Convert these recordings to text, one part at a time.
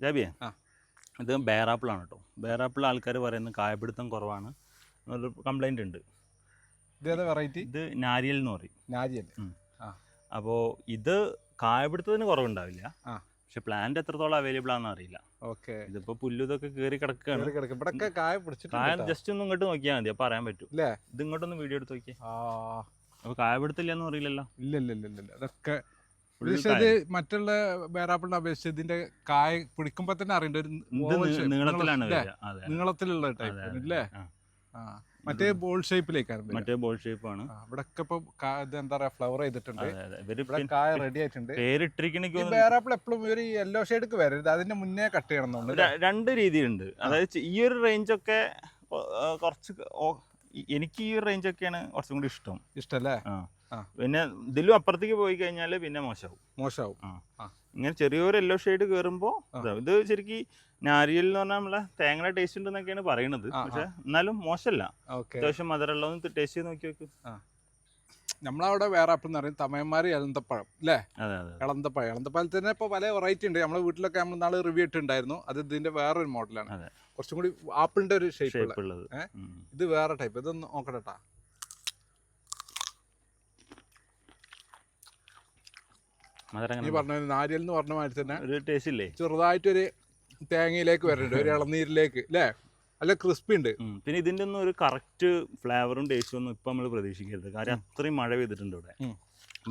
ജാബിയെ? ആ. ഇത് ബേറാപ്പിളാണ് കേട്ടോ ബേറാപ്പിൾ ആൾക്കാർ പറയുന്നത് കായപിടുത്തം കുറവാണ് എന്നൊരു കംപ്ലൈന്റ് ഉണ്ട്. ഇതേതാ വെറൈറ്റി ഇത് നാരിയൽ എന്ന് പറയും. നാരിയൽ. അപ്പോൾ ഇത് കായപിടുത്തത്തിന് കുറവുണ്ടാവില്ല. ആ. പക്ഷെ പ്ലാന്റ് എത്രത്തോളം അവൈലബിൾ ആണെന്ന് അറിയില്ല. ഓക്കെ. ഇതിപ്പോ പുല്ലു ഇതൊക്കെ കയറി കിടക്കുകയാണ് ഇവിടെ കായ കായ ജസ്റ്റ് ഒന്ന് ഇങ്ങോട്ട് നോക്കിയാൽ മതി. അപ്പൊ അറിയാൻ പറ്റും? ഇത് ഇങ്ങോട്ടൊന്ന് വീഡിയോ എടുത്ത് നോക്കിയാൽ അപ്പൊ കായ കായപിടുത്തില്ല എന്ന് അറിയില്ലല്ലോ ഇല്ല ഇല്ല ഇല്ല ഇല്ല ഇല്ല. അതൊക്കെ Full പക്ഷേ ഇത് മറ്റുള്ള വേറാപ്പിളിനെ അപേക്ഷിച്ച് ഇതിന്റെ കായ പിടിക്കുമ്പോ തന്നെ അറിയണ്ട. ഒരു നീളത്തിലാണ് നീളം- നീളത്തിലുള്ള ടൈപ്പ്. ആ. മറ്റേ ബോൾ ഷേപ്പിലേക്കാണ് മറ്റേ ബോൾ ഷേപ്പാണ് ഇവിടെ ഒക്കെ ഇപ്പൊ എന്താ പറയാ ഫ്ലവർ ചെയ്തിട്ടുണ്ട്. കായ റെഡി ആയിട്ടുണ്ട്. പേരിട്ടിരിക്കണിക്ക് എപ്പോഴും ഒരു യെല്ലോ ഷെയ്ഡ്ക്ക് വരരുത്. അതിന്റെ മുന്നേ കട്ട് ചെയ്യണം രണ്ട് രീതി രണ്ട് രീതിയുണ്ട് അതായത് ഈ ഒരു റേഞ്ച് ഒക്കെ കുറച്ച് എനിക്ക് ഈ ഒരു റേഞ്ചൊക്കെയാണ് കുറച്ചും കൂടി ഇഷ്ടം. ഇഷ്ടല്ലേ. പിന്നെ ഇതിലും അപ്പുറത്തേക്ക് പോയി കഴിഞ്ഞാൽ പിന്നെ മോശമാവും മോശമാവും. ഇങ്ങനെ ചെറിയൊരു യെല്ലോ ഷെയ്ഡ് കയറുമ്പോൾ. ഇത് ശരിക്കും നാരിയൽ എന്ന് പറഞ്ഞാൽ നമ്മളെ തേങ്ങയുടെ ടേസ്റ്റ് ഉണ്ടെന്നൊക്കെയാണ് പറയുന്നത് ആ, ആ. പക്ഷെ എന്നാലും മോശമല്ല അത്യാവശ്യം മധുരമുള്ളതൊന്ന് ടേസ്റ്റ് ചെയ്ത് നോക്കി നോക്ക് നമ്മളവിടെ അപ്പം എന്ന് പറയും തമയന്മാർ എളന്തപ്പഴം അല്ലേ അതെ എളന്തപ്പഴം. എളന്തപ്പഴത്തിന് ഇപ്പോൾ പല വെറൈറ്റി ഉണ്ട്. നമ്മുടെ വീട്ടിലൊക്കെ നമ്മൾ നാളെ റിവ്യൂ ഇട്ടുണ്ടായിരുന്നു അത് ഇതിന്റെ വേറൊരു മോഡലാണ്. കുറച്ചും കൂടി ആപ്പിളിന്റെ ഒരു ഷേപ്പ് ഉള്ളത്. ഇത് വേറെ ടൈപ്പ് ഇതൊന്ന് നോക്കട്ടെട്ടാ എങ്ങനെ പറഞ്ഞ നാരിയൽ എന്ന് പറഞ്ഞ മാതിരി തന്നെ ഒരു ടേസ്റ്റ് ഇല്ലേ? ചെറുതായിട്ടൊരു തേങ്ങയിലേക്ക് വരുന്നുണ്ട് ഒരു ഇളനീരിലേക്ക് അല്ലേ അല്ല ക്രിസ്പി ഉണ്ട്. പിന്നെ ഇതിന്റെ ഒന്നും ഒരു കറക്റ്റ് ഫ്ലേവറും ടേസ്റ്റും ഒന്നും ഇപ്പം നമ്മൾ പ്രതീക്ഷിക്കരുത്. കാര്യം അത്രയും മഴ പെയ്തിട്ടുണ്ട് ഇവിടെ.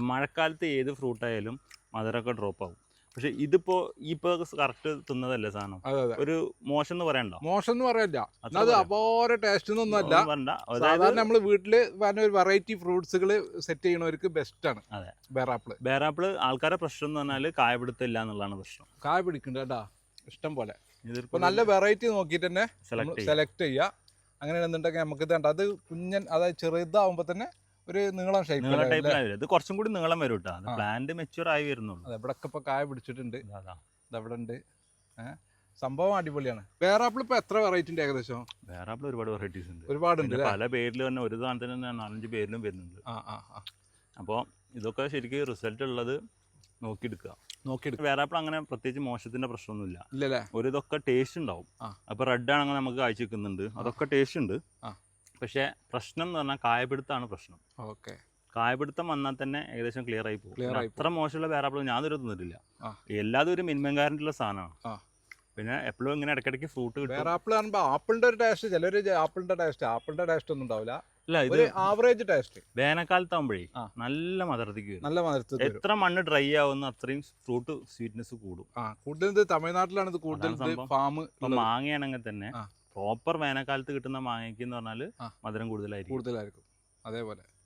മഴക്കാലത്ത് ഏത് ഫ്രൂട്ടായാലും മധുരമൊക്കെ ഡ്രോപ്പ് ആവും. പക്ഷെ ഇതിപ്പോ ഈ ഇപ്പൊ കറക്റ്റ് തിന്നതല്ലേ സാധനം? ഒരു മോശം എന്ന് പറയണ്ടോ? മോശം എന്ന് പറയല്ല അത്. അപാര ടേസ്റ്റ് ഒന്നല്ല സാധാരണ നമ്മൾ വീട്ടിൽ പറഞ്ഞ ഒരു വെറൈറ്റി ഫ്രൂട്ട്സുകൾ സെറ്റ് ചെയ്യണവർക്ക് ബെസ്റ്റ് ആണ്. അതെ. ബേറാപ്പിൾ. ബേറാപ്പിൾ ആൾക്കാരെ പ്രശ്നം എന്ന് പറഞ്ഞാൽ കായ പിടുത്തില്ല എന്നുള്ളതാണ് പ്രശ്നം. കായ പിടിക്കണ്ട ഇഷ്ടം പോലെ. ഇതിപ്പോ നല്ല വെറൈറ്റി നോക്കിയിട്ട് തന്നെ സെലക്ട് ചെയ്യുക അങ്ങനെയാണെന്നുണ്ടെങ്കിൽ നമുക്ക് ഇത് അത് കുഞ്ഞൻ അതായത് ചെറുതാവുമ്പോ തന്നെ ഒരു നീളം നീള ഷേപ്പ് വരും ഇത് കുറച്ചും കൂടി നീളം വരും കേട്ടോ പ്ലാന്റ് മെച്യൂർ ആയി വരുന്നുള്ളൂ. ഇവിടെ ഇപ്പൊ കായ പിടിച്ചിട്ടുണ്ട്. ഇതവിടെ ഉണ്ട് സംഭവം അടിപൊളിയാണ്. വേറാപ്പിൾ ഇപ്പൊ എത്ര വെറൈറ്റി ഉണ്ട് ഏകദേശം? ബേറാപ്പിൾ ഒരുപാട് വെറൈറ്റീസ് ഉണ്ട്. ഒരുപാട് ഉണ്ട് പല പേരിൽ തന്നെ ഒരു സാധനത്തിന് തന്നെ നാലഞ്ച് പേരിലും വരുന്നുണ്ട്. അപ്പോൾ ഇതൊക്കെ ശരിക്കും റിസൾട്ട് ഉള്ളത് നോക്കിയെടുക്കുക. നോക്കിയെടുക്കും വേറാപ്പിൾ അങ്ങനെ പ്രത്യേകിച്ച് മോശത്തിന്റെ പ്രശ്നമൊന്നുമില്ല. ഒരു ഇതൊക്കെ ടേസ്റ്റ് ഉണ്ടാവും. അപ്പൊ റെഡ് ആണെങ്കിൽ നമുക്ക് കാഴ്ച വെക്കുന്നുണ്ട്. അതൊക്കെ ടേസ്റ്റ് ഉണ്ട്. പക്ഷേ പ്രശ്നം എന്ന് പറഞ്ഞാൽ കായപിടുത്താണ് പ്രശ്നം. ഓക്കെ. കായപിടുത്തം വന്നാൽ തന്നെ ഏകദേശം ക്ലിയർ ആയി പോകും അത്ര മോശമുള്ള വേറാപ്പിൾ ഞാൻ ഇതുവരെ തിന്നിട്ടില്ല. എല്ലാതും ഒരു മിനിമം ഗ്യാരണ്ടിയുള്ള സാധനമാണ്. പിന്നെ എപ്പോഴും ഇങ്ങനെ ഇടയ്ക്കിടയ്ക്ക് ഫ്രൂട്ട് കിട്ടും. ആപ്പിൾ കാണുമ്പോ ആപ്പിളിന്റെ ഒരു ടേസ്റ്റ് ചിലര് ആപ്പിളിന്റെ ടേസ്റ്റ് ആപ്പിളിന്റെ ടേസ്റ്റ് ഒന്നും ഉണ്ടാവില്ല. അല്ല ഇത് ആവറേജ് ടേസ്റ്റ് വേനൽക്കാലത്താകുമ്പോഴേ. നല്ല മദർത്തിക്ക് നല്ല മദർത്തി എത്ര മണ്ണ് ഡ്രൈ ആവുന്ന അത്രയും ഫ്രൂട്ട് സ്വീറ്റ്നെസ് കൂടും. കൂടുതൽ തമിഴ്നാട്ടിലാണ് ഇത് കൂടുതൽ ഫാം മാങ്ങയാണെങ്കിൽ തന്നെ. പ്രോപ്പർ വേനൽക്കാലത്ത് കിട്ടുന്ന മാങ്ങയ്ക്ക് എന്ന് പറഞ്ഞാൽ മധുരം കൂടുതലായിരിക്കും. കൂടുതലായിരിക്കും. അതേപോലെ.